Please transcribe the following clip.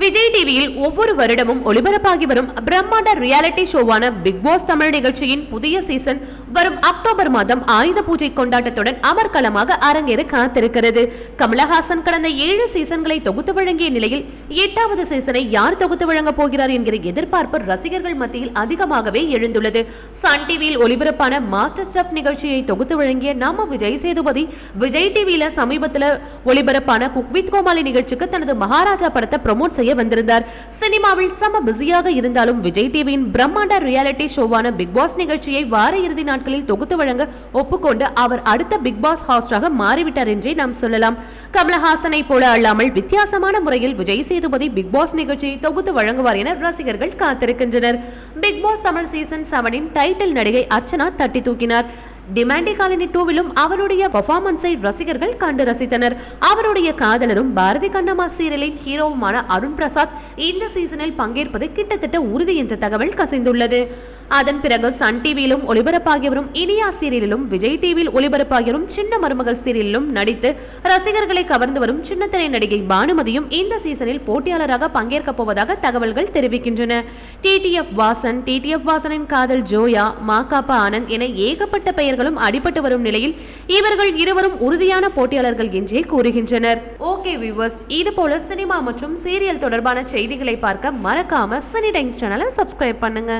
விஜய் டிவியில் ஒவ்வொரு வருடமும் ஒளிபரப்பாகி வரும் பிரம்மாண்ட ரியாலிட்டி ஷோவான பிக் பாஸ் தமிழ் நிகழ்ச்சியின் புதிய சீசன் வரும் அக்டோபர் மாதம் ஆயுத பூஜை கொண்டாட்டத்துடன் அமர்க்களமாக அரங்கேற காத்திருக்கிறது. கமலஹாசன் கடந்த ஏழு சீசன்களை தொகுத்து வழங்கிய நிலையில் எட்டாவது சீசனை யார் தொகுத்து வழங்கப் போகிறார் என்கிற எதிர்பார்ப்பு ரசிகர்கள் மத்தியில் அதிகமாகவே எழுந்துள்ளது. சன் டிவியில் ஒளிபரப்பான மாஸ்டர் ஸ்டெப் நிகழ்ச்சியை தொகுத்து வழங்கிய நம்ம விஜய் சேதுபதி விஜய் டிவியில சமீபத்தில் ஒளிபரப்பான குக்வித் கோமாளி நிகழ்ச்சிக்கு தனது மகாராஜா படத்தை ப்ரமோட் செய்ய வந்திருந்தார். சினிமாவில் சம பிஸியாக இருந்தாலும் விஜய் டிவியின் பிரம்மாண்ட ரியாலிட்டி ஷோவான பிக் பாஸ் நிகழ்ச்சியை வார இறுதி நாட்களில் தொகுத்து வழங்க ஒப்புக்கொண்டு அவர் அடுத்த பிக் பாஸ் ஹாஸ்டாக மாறிவிட்டார் என்றே நாம் சொல்லலாம். கமலஹாசனை போல அல்லாமல் வித்தியாசமான முறையில் விஜய் சேதுபதி பிக் பாஸ் நிகழ்ச்சியை தொகுத்து வழங்குவார் என ரசிகர்கள் காத்திருக்கின்றனர். பிக் பாஸ் தமிழ் சீசன் செவனின் டைட்டில் நடிகை அர்ச்சனா தட்டி தூக்கினார். டிமாண்டி காலனி டூவிலும் அவருடைய பர்ஃபார்மன்ஸை ரசிகர்கள் கண்டு ரசித்தனர். அவருடைய காதலரும் பாரதி கண்ணம்மா சீரியலின் ஹீரோவுமான அருண் பிரசாத் இந்த சீசனில் பங்கேற்பது கிட்டத்தட்ட உறுதி என்ற தகவல் கசிந்துள்ளது. அதன் பிறகு சன் டிவியிலும் ஒளிபரப்பாகியவரும் இனியா சீரியலிலும் விஜய் டிவியில் ஒளிபரப்பாகிவரும் சின்ன மருமகள் சீரியலிலும் நடித்து ரசிகர்களை கவர்ந்து வரும் சின்னத்திரை நடிகை பானுமதியும் இந்த சீசனில் போட்டியாளராக பங்கேற்கப் போவதாக தகவல்கள் தெரிவிக்கின்றன. டிடிஎஃப் வாசன் டிடிஎஃப் வாசனின் காதல் ஜோயா மாகாப்பா ஆனந்த் என ஏகப்பட்ட வீரர்களும் அடிபட்டு வரும் நிலையில் இவர்கள் இருவரும் உறுதியான போட்டியாளர்கள் என்றே கூறுகின்றனர். ஓகே வியூவர்ஸ் இது போல சினிமா மற்றும் சீரியல் தொடர்பான செய்திகளை பார்க்க மறக்காம சினி டைம்ஸ் சேனலை சப்ஸ்கிரைப் பண்ணுங்க.